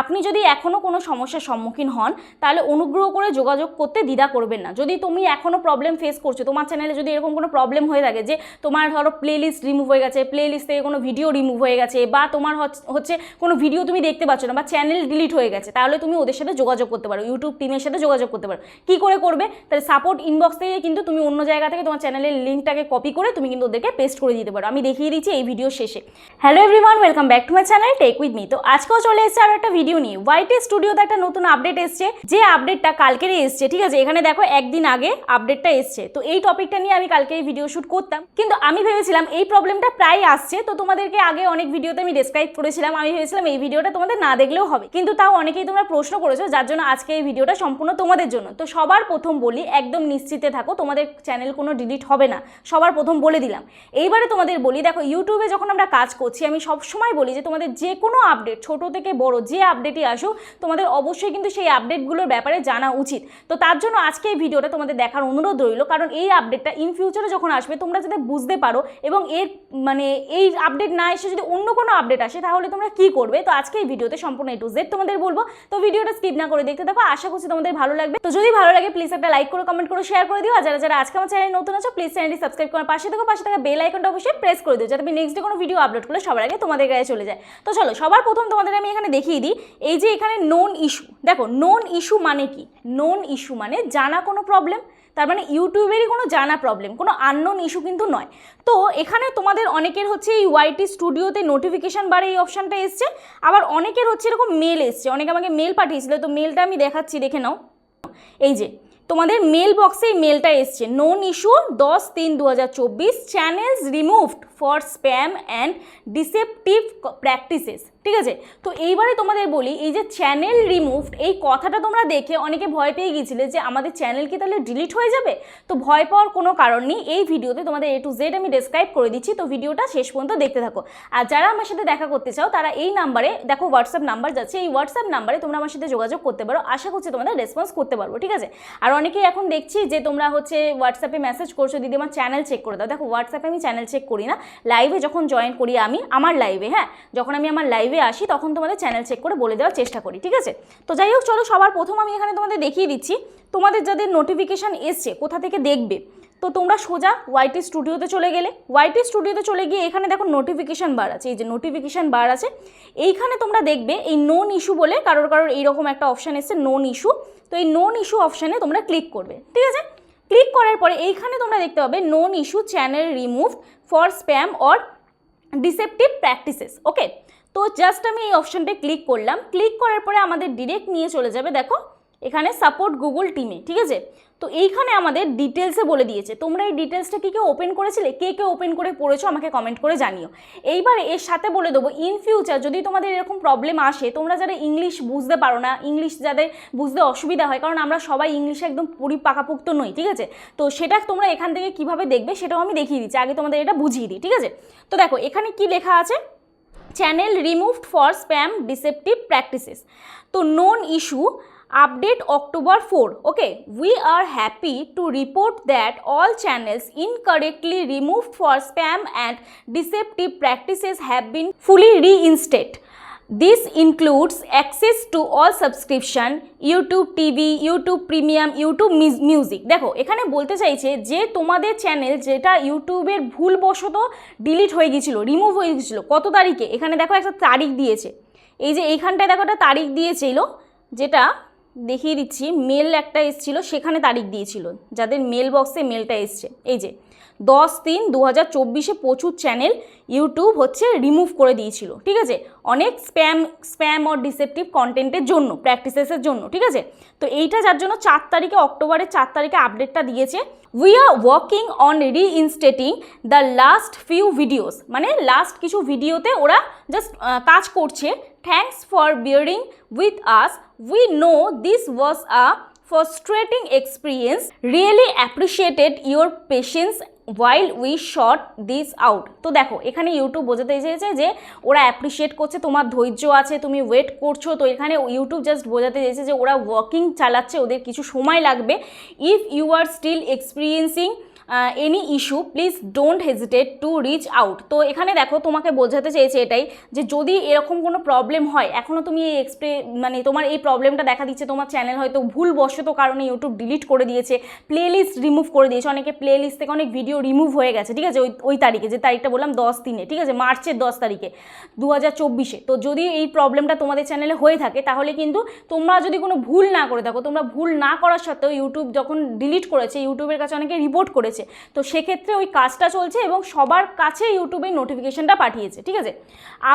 আপনি যদি এখনও কোনো সমস্যার সম্মুখীন হন, তাহলে অনুগ্রহ করে যোগাযোগ করতে দ্বিধা করবেন না। যদি তুমি এখনও প্রবলেম ফেস করছ, তোমার চ্যানেলে যদি এরকম কোনো প্রবলেম হয়ে থাকে যে তোমার ধরো প্লেলিস্ট রিমুভ হয়ে গেছে প্লেলিস্ট থেকে কোনো ভিডিও রিমুভ হয়ে গেছে, বা তোমার হচ- হচ্ছে কোনো ভিডিও তুমি দেখতে পাচ্ছ না, বা চ্যানেল ডিলিট হয়ে গেছে, তাহলে তুমি ওদের সাথে যোগাযোগ করতে পারো ইউটিউব টিমের সাথে যোগাযোগ করতে পারো। কী করে করবে? তাহলে সাপোর্ট ইনবক্স থেকে কিন্তু তুমি অন্য জায়গা থেকে তোমার চ্যানেলের লিঙ্কটাকে কপি করে তুমি কিন্তু ওদেরকে পেস্ট করে দিতে পারো। আমি দেখিয়ে দিচ্ছি এই ভিডিও শেষে। Hello everyone welcome back to my channel tech with me তো আজকেও চলে এসেছে আরও একটা নিয়ে। ওয়াইটি স্টুডিওতে একটা নতুন আপডেট এসছে। যে আপডেটটা কালকেরই এসছে, ঠিক আছে? এখানে দেখো, একদিন আগে আপডেটটা এসছে। তো এই টপিকটা নিয়ে আমি কালকে এই ভিডিও শ্যুট করতাম। কিন্তু আমি ভেবেছিলাম, এই প্রবলেমটা প্রায় আসছে। তো তোমাদেরকে আগে অনেক ভিডিওতে আমি ডেসক্রাইব করেছিলাম। আমি ভেবেছিলাম, এই ভিডিওটা তোমাদের না দেখলেও হবে। কিন্তু তাও অনেকেই তোমরা প্রশ্ন করেছ, যার জন্য আজকে এই ভিডিওটা সম্পূর্ণ তোমাদের জন্য। তো সবার প্রথম বলি, একদম নিশ্চিতে থাকো, তোমাদের চ্যানেল কোনো ডিলিট হবে না। সবার প্রথম বলে দিলাম। এইবারে তোমাদের বলি, দেখো ইউটিউবে যখন আমরা কাজ করছি, আমি সব সময় বলি যে তোমাদের যে কোনো আপডেট ছোট থেকে বড় যে আপডেটই আসুক, তোমাদের অবশ্যই কিন্তু সেই আপডেটগুলোর ব্যাপারে জানা উচিত। তো তার জন্য আজকে এই ভিডিওটা তোমাদের দেখার অনুরোধ রইল, কারণ এই আপডেটটা ইন ফিউচারে যখন আসবে, তোমরা যাতে বুঝতে পারো এবং এর মানে এই আপডেট না এসে যদি অন্য কোনো আপডেট আসে, তাহলে তোমরা কি করবে? তো আজকে এই ভিডিওতে সম্পূর্ণ এ টু জেড তোমাদের বলব। তো ভিডিওটা স্কিপ না করে দেখতে থাকো, আশা করছি তোমাদের ভালো লাগবে। তো যদি ভালো লাগে প্লিজ একটা লাইক করো কমেন্ট করো শেয়ার করে দিও। আর যারা যারা আজকে আমার চ্যানেল নতুন আছো প্লিজ চ্যানেলটি সাবস্ক্রাইব করার পাশে থাকো, পাশে থাকা বেল আইকনটা অবশ্যই প্রেস করে দিও, যাতে আমি নেক্সট ডে কোনো ভিডিও আপলোড করলে সবার আগে তোমাদের গায়ে চলে যায়। তো চলো, সবার প্রথম তোমাদের আমি এখানে দেখিয়ে দিই। এই যে এখানে নোন ইস্যু দেখো নোন ইস্যু মানে কি? নোন ইস্যু মানে জানা কোনো প্রবলেম তার মানে ইউটিউবেরই কোনো জানা প্রবলেম কোনো আননোন ইস্যু কিন্তু নয়। তো এখানে তোমাদের অনেকের হচ্ছে এই ওয়াইটি স্টুডিওতে নোটিফিকেশান বারে এই অপশানটা এসছে, আবার অনেকের হচ্ছে এরকম মেল এসছে। অনেকে আমাকে মেল পাঠিয়েছিল, তো মেলটা আমি দেখাচ্ছি, দেখে নাও। এই যে, তোমাদের মেল বক্সে এই মেলটা এসছে নোন ইস্যু দশ তিন দু channels removed for spam and deceptive practices ঠিক আছে? তো এইবারে তোমাদের বলি, এই যে চ্যানেল রিমুভড এই কথাটা তোমরা দেখে অনেকে ভয় পেয়ে গিয়েছিলে যে আমাদের চ্যানেল কি তাহলে ডিলিট হয়ে যাবে? তো ভয় পাওয়ার কোনো কারণ নেই, এই ভিডিওতে তোমাদের এ টু জেড আমি ডেসক্রাইব করে দিচ্ছি, তো ভিডিওটা শেষ পর্যন্ত দেখতে থাকো। আর যারা আমার সাথে দেখা করতে চাও, তারা এই নাম্বারে দেখো হোয়াটসঅ্যাপ নাম্বার যাচ্ছে, এই হোয়াটসঅ্যাপ নাম্বারে তোমরা আমার সাথে যোগাযোগ করতে পারো, আশা করছি তোমাদের রেসপন্স করতে পারব, ঠিক আছে? আর অনেকেই এখন দেখছি যে তোমরা হচ্ছে হোয়াটসঅ্যাপে মেসেজ করছ, দিদি, আমার চ্যানেল চেক করে দাও। দেখো হোয়াটসঅ্যাপে আমি চ্যানেল চেক করি না লাইভে যখন জয়েন করি আমি, আমার লাইভে হ্যাঁ? যখন আমি আমার লাইভে আসি, তখন তোমাদের চ্যানেল চেক করে বলে দেওয়ার চেষ্টা করি, ঠিক আছে? তো যাই হোক, চলো সবার প্রথম আমি এখানে তোমাদের দেখিয়ে দিচ্ছি। তোমাদের যাদের নোটিফিকেশান এসছে, কোথা থেকে দেখবে? তো তোমরা সোজা ওয়াইটি স্টুডিওতে চলে গেলে ওয়াইটি স্টুডিওতে চলে গিয়ে এখানে দেখো নোটিফিকেশান বার আছে, এই যে নোটিফিকেশান বার আছে। এইখানে তোমরা দেখবে এই নোন ইস্যু বলে কারোর কারোর এইরকম একটা অপশান এসছে নোন ইস্যু তো এই নোন ইস্যু অপশানে তোমরা ক্লিক করবে, ঠিক আছে? করার পরে এইখানে তোমরা দেখতে পাবে non issue channel remove for spam or deceptive practices okay তো জাস্ট আমি এই অপশানটা ক্লিক করলাম। ক্লিক করার পরে আমাদের ডিরেক্ট নিয়ে চলে যাবে, দেখো। এখানে সাপোর্ট গুগল টিমে ঠিক আছে? তো এইখানে আমাদের ডিটেলসে বলে দিয়েছে। তোমরা এই ডিটেলসটা কী কেউ ওপেন করেছিলে, কে কে ওপেন করে পড়েছো আমাকে কমেন্ট করে জানিও। এইবার এর সাথে বলে দেবো ইন ফিউচার যদি তোমাদের এরকম প্রবলেম আসে, তোমরা যারা ইংলিশ বুঝতে পারো না ইংলিশ যাদের বুঝতে অসুবিধা হয়, কারণ আমরা সবাই ইংলিশে একদম পুরি পাকাপুক্ত নই, ঠিক আছে? তো সেটা তোমরা এখান থেকে কীভাবে দেখবে সেটাও আমি দেখিয়ে দিচ্ছি, আগে তোমাদের এটা বুঝিয়ে দিই, ঠিক আছে? তো দেখো, এখানে কি লেখা আছে? Channel removed for spam deceptive practices তো known issue update October four okay we are happy to report that all channels incorrectly remove for spam and deceptive practices have been fully reinstated this includes access to all subscription YouTube TV YouTube premium YouTube music দেখো, এখানে বলতে চাইছে যে তোমাদের channel যেটা ইউটিউবের ভুলবশত delete হয়ে গিয়েছিল রিমুভ হয়ে গিয়েছিল, কত তারিখে? এখানে দেখো একটা তারিখ দিয়েছে। এই যে এইখানটায় দেখো একটা তারিখ দিয়েছিল, যেটা দেখিয়ে দিচ্ছি মেল একটা এসেছিল, সেখানে তারিখ দিয়েছিল। যাদের মেল বক্সে মেলটা এসছে। এই যে দশ তিন দু হাজার চব্বিশে প্রচুর চ্যানেল ইউটিউব হচ্ছে রিমুভ করে দিয়েছিল, ঠিক আছে? অনেক স্প্যাম স্প্যাম অর ডিসেপটিভ কন্টেন্টের জন্য প্র্যাকটিসেসের জন্য, ঠিক আছে? তো এইটা যার জন্য চার তারিখে, অক্টোবরের চার তারিখে আপডেটটা দিয়েছে। We are working on reinstating the last few videos মানে লাস্ট কিছু ভিডিওতে ওরা জাস্ট কাজ করছে। Thanks for bearing with us we know this was a frustrating experience. Really appreciated your patience while we shot this out. তো দেখো, এখানে YouTube বোঝাতে চেয়েছে যে ওরা অ্যাপ্রিসিয়েট করছে, তোমার ধৈর্য আছে, তুমি ওয়েট করছ। তো এখানে ইউটিউব জাস্ট বোঝাতে চেয়েছে যে ওরা ওয়ার্কিং চালাচ্ছে, ওদের কিছু সময় লাগবে। If you are still experiencing any issue please don't hesitate to reach out তো এখানে দেখো, তোমাকে বোঝাতে চেয়েছে এটাই যে যদি এরকম কোনো প্রবলেম হয় এখনও তুমি এই এক্সপ্রে মানে তোমার এই প্রবলেমটা দেখা দিচ্ছে, তোমার চ্যানেল হয়তো ভুলবশত কারণে ইউটিউব ডিলিট করে দিয়েছে প্লেলিস্ট রিমুভ করে দিয়েছে, অনেকে প্লেলিস্ট থেকে অনেক ভিডিও রিমুভ হয়ে গেছে, ঠিক আছে? ওই ওই তারিখে, যে তারিখটা বললাম দশ দিনে, ঠিক আছে? মার্চের দশ তারিখে দু হাজার তো যদি এই প্রবলেমটা তোমাদের চ্যানেলে হয়ে থাকে, তাহলে কিন্তু তোমরা যদি কোনো ভুল না করে থাকো, তোমরা ভুল না করার সত্ত্বেও ইউটিউব যখন ডিলিট করেছে ইউটিউবের কাছে অনেকে রিপোর্ট করেছে তো সেক্ষেত্রে ওই কাজটা চলছে এবং সবার কাছে ইউটিউবে নোটিফিকেশনটা পাঠিয়েছে, ঠিক আছে?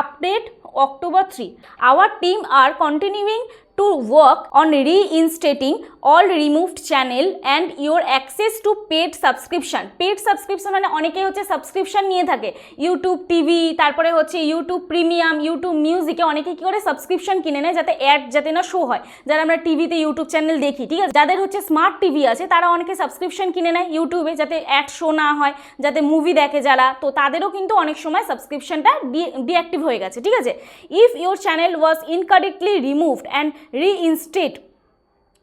Update October three our team are continuing to work on reinstating all removed channel and your access to paid subscription. Paid subscription মানে অনেকেই হচ্ছে সাবস্ক্রিপশন নিয়ে থাকে। ইউটিউব টিভি তারপরে হচ্ছে ইউটিউব প্রিমিয়াম ইউটিউব মিউজিকে অনেকে কী করে সাবস্ক্রিপশন কিনে নেয় যাতে অ্যাড যাতে না শো হয়। যারা আমরা টিভিতে ইউটিউব চ্যানেল দেখি, ঠিক আছে? যাদের হচ্ছে স্মার্ট টিভি আছে, তারা অনেকে সাবস্ক্রিপশন কিনে নেয় ইউটিউবে যাতে অ্যাড শো না হয়, যাতে মুভি দেখে যারা। তো তাদেরও কিন্তু অনেক সময় সাবস্ক্রিপশনটা ডিঅ্যাক্টিভ হয়ে গেছে, ঠিক আছে? If your channel was incorrectly removed and reinstate.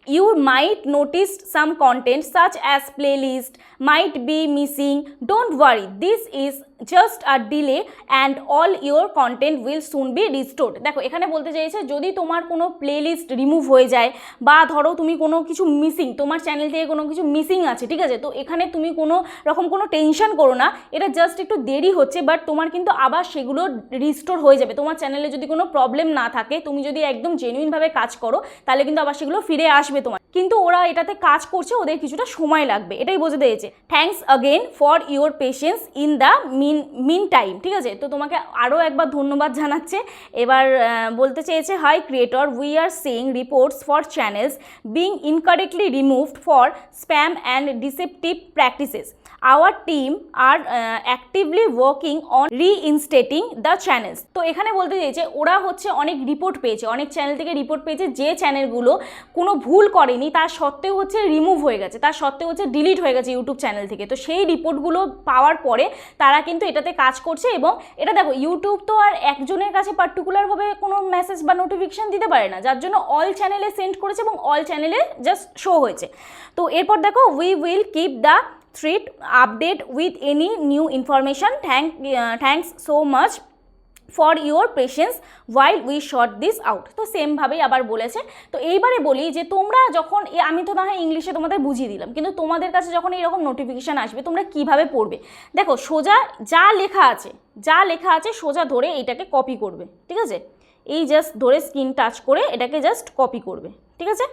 You might notice some content such as playlist might be missing. Don't worry this is just a delay and all your content will soon be restored. দেখো, এখানে বলতে চাইছে, যদি তোমার কোনো playlist remove হয়ে যায় বা ধরো তুমি কোনো কিছু মিসিং তোমার চ্যানেল থেকে কোনো কিছু মিসিং আছে, ঠিক আছে? তো এখানে তুমি কোনো রকম কোনো টেনশন করো না, এটা জাস্ট একটু দেরি হচ্ছে বাট তোমার কিন্তু আবার সেগুলো রিস্টোর হয়ে যাবে। তোমার চ্যানেলে যদি কোনো প্রবলেম না থাকে, তুমি যদি একদম জেনুইনভাবে কাজ করো, তাহলে কিন্তু আবার সেগুলো ফিরে আসবে তোমার কিন্তু ওরা এটাতে কাজ করছে, ওদের কিছুটা সময় লাগবে। এটাই বোঝাতে দিয়েছে thanks again for your patience in the mean meantime ঠিক আছে? তো তোমাকে আরও একবার ধন্যবাদ জানাচ্ছে। এবার বলতে চেয়েছে hi creator we are seeing reports for channels being incorrectly removed for spam and deceptive practices our team are actively working on reinstating the channels তো এখানে বলতে চাইছে, ওরা হচ্ছে অনেক রিপোর্ট পেয়েছে, অনেক চ্যানেল থেকে রিপোর্ট পেয়েছে, যে চ্যানেলগুলো কোনো ভুল করেনি, তার সত্ত্বেও হচ্ছে রিমুভ হয়ে গেছে, তার সত্ত্বেও হচ্ছে ডিলিট হয়ে গেছে ইউটিউব চ্যানেল থেকে। তো সেই রিপোর্টগুলো পাওয়ার পরে তারা কিন্তু এটাতে কাজ করছে এবং এটা দেখো ইউটিউব তো আর একজনের কাছে পার্টিকুলারভাবে কোনো মেসেজ বা নোটিফিকেশান দিতে পারে না, যার জন্য অল চ্যানেলে সেন্ড করেছে এবং অল চ্যানেলে জাস্ট শো হয়েছে। তো এরপর দেখো we will keep the thread update with any new information thank thanks so much for your patience while we sort this out তো সেমভাবেই আবার বলেছে। তো এইবারে বলি যে তোমরা যখন আমি তো না হয় ইংলিশে তোমাদের বুঝিয়ে দিলাম, কিন্তু তোমাদের কাছে যখন এইরকম নোটিফিকেশান আসবে, তোমরা কীভাবে পড়বে? দেখো, সোজা যা লেখা আছে, যা লেখা আছে সোজা ধরে এইটাকে কপি করবে, ঠিক আছে? এই জাস্ট ধরে স্ক্রিন টাচ করে এটাকে জাস্ট কপি করবে, ঠিক আছে?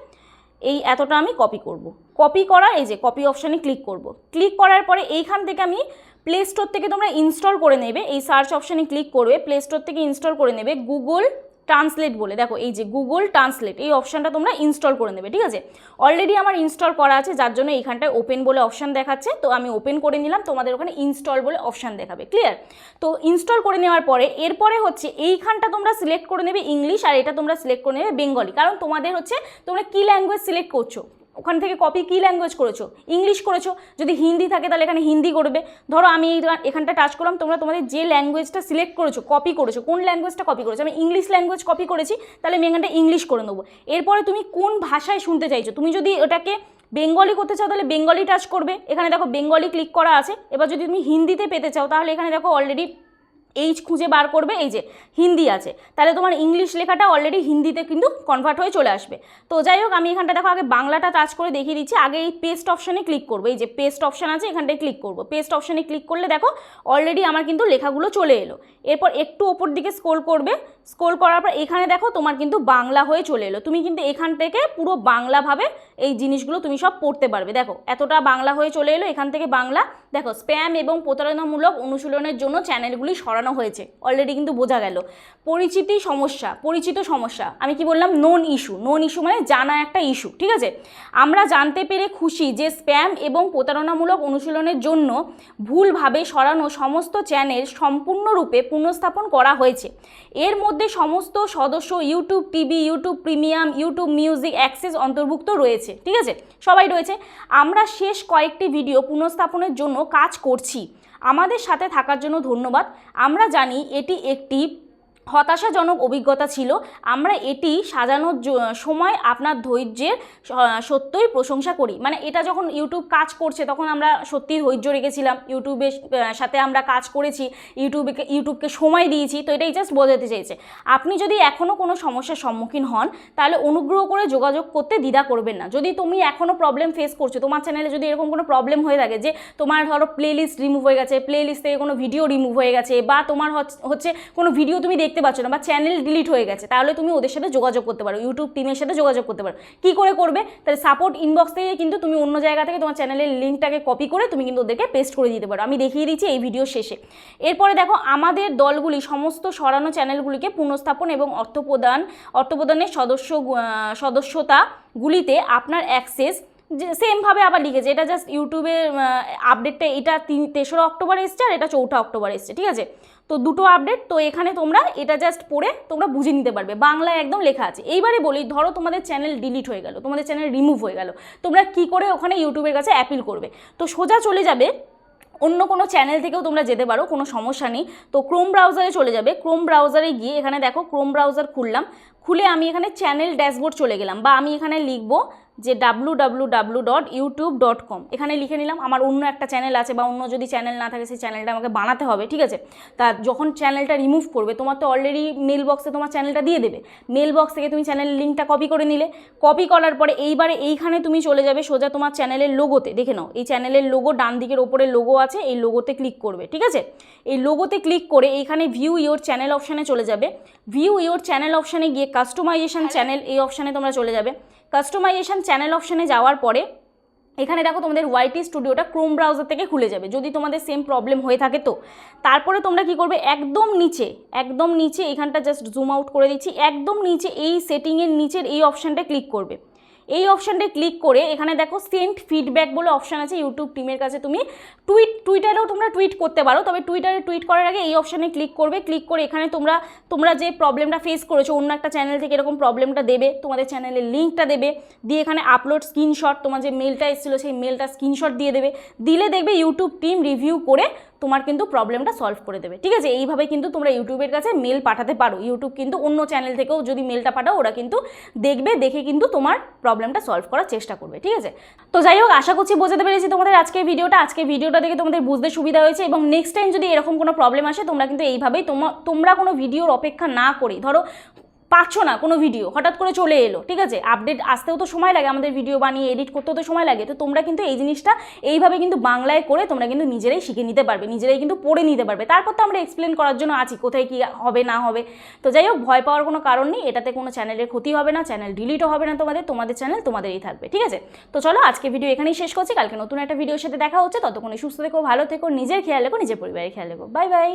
এই এতটা আমি কপি করব। কপি করা এই যে কপি অপশানে ক্লিক করব। ক্লিক করার পরে এইখান থেকে আমি প্লে স্টোর থেকে তোমরা ইনস্টল করে নেবে। এই সার্চ অপশানে ক্লিক করবে। প্লে স্টোর থেকে ইনস্টল করে নেবে গুগল ট্রান্সলেট বলে। দেখো, এই যে গুগল ট্রান্সলেট, এই অপশানটা তোমরা ইনস্টল করে নেবে, ঠিক আছে? অলরেডি আমার ইনস্টল করা আছে, যার জন্য এইখানটায় ওপেন বলে অপশান দেখাচ্ছে। তো আমি ওপেন করে নিলাম, তোমাদের ওখানে ইনস্টল বলে অপশান দেখাবে ক্লিয়ার তো ইনস্টল করে নেওয়ার পরে, এরপরে হচ্ছে এইখানটা তোমরা সিলেক্ট করে নেবে ইংলিশ আর এটা তোমরা সিলেক্ট করে নেবে বেঙ্গলি কারণ তোমাদের হচ্ছে, তোমরা কী ল্যাঙ্গুয়েজ সিলেক্ট করছ? ওখান থেকে কপি কী ল্যাঙ্গুয়েজ করেছ? ইংলিশ করেছ? যদি হিন্দি থাকে তাহলে এখানে হিন্দি করবে। ধরো আমি এখানটা টাচ করলাম, তোমরা তোমাদের যে ল্যাঙ্গুয়েজটা সিলেক্ট করেছ কপি করেছ, কোন ল্যাঙ্গুয়েজটা কপি করেছ? আমি ইংলিশ ল্যাঙ্গুয়েজ কপি করেছি, তাহলে আমি এখানটা ইংলিশ করে নেব। এরপরে তুমি কোন ভাষায় শুনতে চাইছো? তুমি যদি ওটাকে বেঙ্গলি করতে চাও, তাহলে বেঙ্গলি টাচ করবে। এখানে দেখো বেঙ্গলি ক্লিক করা আছে। এবার যদি তুমি হিন্দিতে পেতে চাও, তাহলে এখানে দেখো অলরেডি এইচ খুঁজে বার করবে, এই যে হিন্দি আছে। তাহলে তোমার ইংলিশ লেখাটা অলরেডি হিন্দিতে কিন্তু কনভার্ট হয়ে চলে আসবে। তো যাই হোক, আমি এখানটা দেখো, আগে বাংলাটা টাচ করে দেখিয়ে দিচ্ছি। আগে এই পেস্ট অপশানে ক্লিক করব। এই যে পেস্ট অপশান আছে, এখানটায় ক্লিক করব। পেস্ট অপশানে ক্লিক করলে দেখো অলরেডি আমার কিন্তু লেখাগুলো চলে এলো। এরপর একটু ওপর দিকে স্ক্রোল করবে। স্ক্রোল করার পর এখানে দেখো, তোমার কিন্তু বাংলা হয়ে চলে এলো। তুমি কিন্তু এখান থেকে পুরো বাংলাভাবে এই জিনিসগুলো তুমি সব পড়তে পারবে। দেখো, এতটা বাংলা হয়ে চলে এলো। এখান থেকে বাংলা, দেখো স্প্যাম এবং প্রতারণামূলক অনুশীলনের জন্য চ্যানেলগুলি সরানো হয়েছে। অলরেডি কিন্তু বোঝা গেল। পরিচিতি সমস্যা, পরিচিত সমস্যা। আমি কি বললাম? নন ইস্যু নন ইস্যু মানে জানা একটা ইস্যু ঠিক আছে? আমরা জানতে পেরে খুশি যে স্প্যাম এবং প্রতারণামূলক অনুশীলনের জন্য ভুলভাবে সরানো সমস্ত চ্যানেল সম্পূর্ণরূপে পুনঃস্থাপন করা হয়েছে। এর মধ্যে সমস্ত সদস্য YouTube TV YouTube Premium YouTube Music access অন্তর্ভুক্ত রয়েছে, ঠিক আছে? সবাই রয়েছে। আমরা শেষ কয়েকটি ভিডিও পুনঃস্থাপনের জন্য কাজ করছি। আমাদের সাথে থাকার জন্য ধন্যবাদ। আমরা জানি এটি একটি হতাশাজনক অভিজ্ঞতা ছিল। আমরা এটি সাজানোর সময় আপনার ধৈর্যের সত্যই প্রশংসা করি। মানে এটা যখন ইউটিউব কাজ করছে, তখন আমরা সত্যিই ধৈর্য রেখেছিলাম। ইউটিউবের সাথে আমরা কাজ করেছি ইউটিউবে ইউটিউবকে সময় দিয়েছি, তো এটাই জাস্ট বোঝাতে চেয়েছে আপনি যদি এখনও কোনো সমস্যার সম্মুখীন হন, তাহলে অনুগ্রহ করে যোগাযোগ করতে দ্বিধা করবেন না। যদি তুমি এখনও প্রবলেম ফেস করছ, তোমার চ্যানেলে যদি এরকম কোনো প্রবলেম হয়ে থাকে যে তোমার ধরো প্লেলিস্ট রিমুভ হয়ে গেছে প্লেলিস্ট থেকে কোনো ভিডিও রিমুভ হয়ে গেছে, বা তোমার হচ- হচ্ছে কোনো ভিডিও তুমি দেখতে পাচ্ছ না বা চ্যানেল ডিলিট হয়ে গেছে, তাহলে তুমি ওদের সাথে যোগাযোগ করতে পারো ইউটিউব টিমের সাথে যোগাযোগ করতে পারো। কী করে করবে? তাহলে সাপোর্ট ইনবক্স থেকে কিন্তু তুমি অন্য জায়গা থেকে তোমার চ্যানেলের লিঙ্কটাকে কপি করে তুমি কিন্তু ওদেরকে পেস্ট করে দিতে পারো। আমি দেখিয়ে দিচ্ছি এই ভিডিও শেষে। এরপরে দেখো, আমাদের দলগুলি, সমস্ত সরানো চ্যানেলগুলিকে পুনঃস্থাপন এবং অর্থ প্রদান অর্থ প্রদানের সদস্য সদস্যতাগুলিতে আপনার অ্যাক্সেস যে সেমভাবে আবার লিখেছে। এটা জাস্ট ইউটিউবের আপডেটটা এটা তিন, তেসরা অক্টোবর এসছে আর এটা চৌঠা অক্টোবর এসছে, ঠিক আছে? তো দুটো আপডেট তো এখানে তোমরা এটা জাস্ট পড়ে তোমরা বুঝে নিতে পারবে। বাংলায় একদম লেখা আছে। এইবারে বলি, ধরো তোমাদের চ্যানেল ডিলিট হয়ে গেল, তোমাদের চ্যানেল রিমুভ হয়ে গেল, তোমরা কি করে ওখানে ইউটিউবের কাছে অ্যাপিল করবে? তো সোজা চলে যাবে, অন্য কোনো চ্যানেল থেকেও তোমরা যেতে পারো, কোনো সমস্যা নেই। তো ক্রোম ব্রাউজারে চলে যাবে। ক্রোম ব্রাউজারে গিয়ে এখানে দেখো ক্রোম ব্রাউজার খুললাম। খুলে আমি এখানে চ্যানেল ড্যাশবোর্ড চলে গেলাম, বা আমি এখানে লিখব যে W W W dot YouTube dot com এখানে লিখে নিলাম আমার অন্য একটা চ্যানেল আছে বা অন্য যদি চ্যানেল না থাকে সেই চ্যানেলটা আমাকে বানাতে হবে ঠিক আছে? তা যখন চ্যানেলটা রিমুভ করবে তোমার তো অলরেডি মেল বক্সে তোমার চ্যানেলটা দিয়ে দেবে। মেল বক্স থেকে তুমি চ্যানেলের লিঙ্কটা কপি করে নিলে। কপি করার পরে এইবারে এইখানে তুমি চলে যাবে সোজা তোমার চ্যানেলের লোগোতে দেখে নাও। এই চ্যানেলের লোগো ডান দিকের ওপরে লোগো আছে এই লোগোতে ক্লিক করবে ঠিক আছে? এই লোগোতে ক্লিক করে এইখানে ভিউ ইওর চ্যানেল অপশানে চলে যাবে। ভিউ ইওর চ্যানেল অপশানে গিয়ে কাস্টমাইজেশন চ্যানেল এই অপশানে তোমরা চলে যাবে। কাস্টমাইজেশন চ্যানেল অপশানে যাওয়ার পরে, এখানে দেখো তোমাদের ওয়াইটি স্টুডিওটা ক্রোম ব্রাউজার থেকে খুলে যাবে। যদি তোমাদের সেম প্রবলেম হয়ে থাকে তো। তারপরে তোমরা কি করবে? একদম নিচে একদম নিচে এখানটা জাস্ট জুম আউট করে দিচ্ছি। একদম নিচে এই সেটিংয়ের নিচের এই অপশানটা ক্লিক করবে। এই অপশানটা ক্লিক করে এখানে দেখো সেন্ট ফিডব্যাক বলে অপশান আছে ইউটিউব টিমের কাছে তুমি টুইট টুইটারেও তোমরা টুইট করতে পারো। তবে টুইটারে টুইট করার আগে এই অপশানে ক্লিক করবে। ক্লিক করে এখানে তোমরা তোমরা যে প্রবলেমটা ফেস করেছ, অন্য একটা চ্যানেল থেকে এরকম প্রবলেমটা দেবে, তোমাদের চ্যানেলের লিঙ্কটা দেবে। দিয়ে এখানে আপলোড স্ক্রিনশট তোমার যে মেলটা এসেছিল, সেই মেলটা স্ক্রিনশট দিয়ে দেবে। দিলে দেখবে ইউটিউব টিম রিভিউ করে তোমার কিন্তু প্রবলেমটা সলভ করে দেবে। ঠিক আছে? এইভাবে কিন্তু তোমরা ইউটিউবের কাছে মেল পাঠাতে পারো। ইউটিউব কিন্তু অন্য চ্যানেল থেকেও যদি মেলটা পাঠাও, ওরা কিন্তু দেখবে, দেখে কিন্তু তোমার প্রবলেমটা সলভ করার চেষ্টা করবে। ঠিক আছে? তো যাই হোক, আশা করছি বোঝাতে পেরেছি তোমাদের আজকে ভিডিওটা। আজকে ভিডিওটা দেখে তোমাদের বুঝতে সুবিধা হয়েছে এবং নেক্সট টাইম যদি এরকম কোনো প্রবলেম আসে, তোমরা কিন্তু এইভাবেই তোমা, তোমরা কোনো ভিডিওর অপেক্ষা না করে ধরো পাচ্ছ না কোনো ভিডিও হঠাৎ করে চলে এলো, ঠিক আছে? আপডেট আসতেও তো সময় লাগে, আমাদের ভিডিও বানিয়ে এডিট করতেও তো সময় লাগে, তো তোমরা কিন্তু এই জিনিসটা এইভাবে কিন্তু বাংলায় করে তোমরা কিন্তু নিজেরাই শিখে নিতে পারবে, নিজেরাই কিন্তু পড়ে নিতে পারবে। তারপর তো আমরা এক্সপ্লেন করার জন্য আছি, কোথায় কি হবে, না হবে। তো যাই হোক, ভয় পাওয়ার কোনো কারণ নেই, এটাতে কোনো চ্যানেলের ক্ষতি হবে না চ্যানেল ডিলিটও হবে না তোমাদের তোমাদের চ্যানেল তোমাদেরই থাকবে, ঠিক আছে? তো চলো, আজকে ভিডিও এখানেই শেষ করছি, কালকে নতুন একটা ভিডিওর সাথে দেখা হচ্ছে, ততক্ষণে সুস্থ থেকো, ভালো থেকো, নিজের খেয়াল রেখো, নিজের পরিবারের খেয়াল রেখো বাই বাই